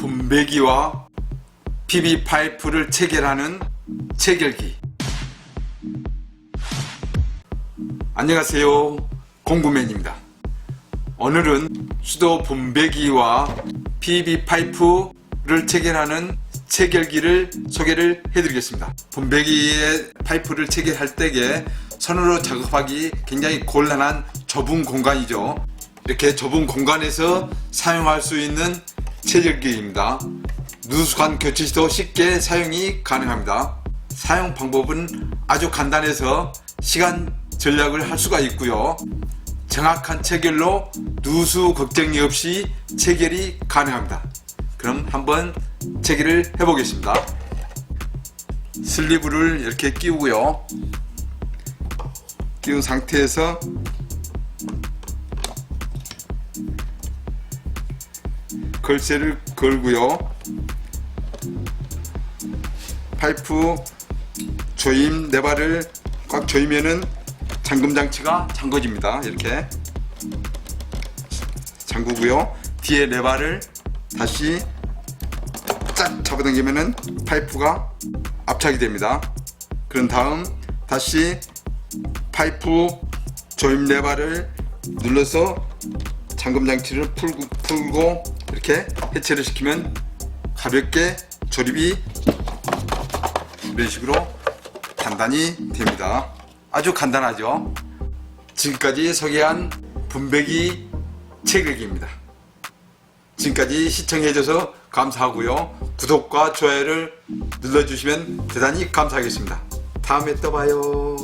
분배기와 PB 파이프를 체결하는 체결기. 안녕하세요. 공구맨입니다. 오늘은 수도 분배기와 PB 파이프를 체결하는 체결기를 소개를 해드리겠습니다. 분배기에 파이프를 체결할 때에 손으로 작업하기 굉장히 곤란한 좁은 공간이죠. 이렇게 좁은 공간에서 사용할 수 있는 체결기입니다. 누수관 교체 시도 쉽게 사용이 가능합니다. 사용 방법은 아주 간단해서 시간 절약을 할 수가 있고요. 정확한 체결로 누수 걱정이 없이 체결이 가능합니다. 그럼 한번 체결을 해보겠습니다. 슬리브를 이렇게 끼우고요. 끼운 상태에서 걸쇠를 걸고요. 파이프 조임 네발을 꽉 조이면은 잠금 장치가 잠궈집니다. 이렇게 잠그고요. 뒤에 네발을 다시 쫙 잡아당기면은 파이프가 압착이 됩니다. 그런 다음 다시 파이프 조임 레바를 눌러서 잠금 장치를 풀고, 풀고 이렇게 해체를 시키면 가볍게 조립이 이런 식으로 간단히 됩니다. 아주 간단하죠. 지금까지 소개한 분배기 체결기입니다. 지금까지 시청해줘서 감사하고요. 구독과 좋아요를 눌러주시면 대단히 감사하겠습니다. 다음에 또 봐요.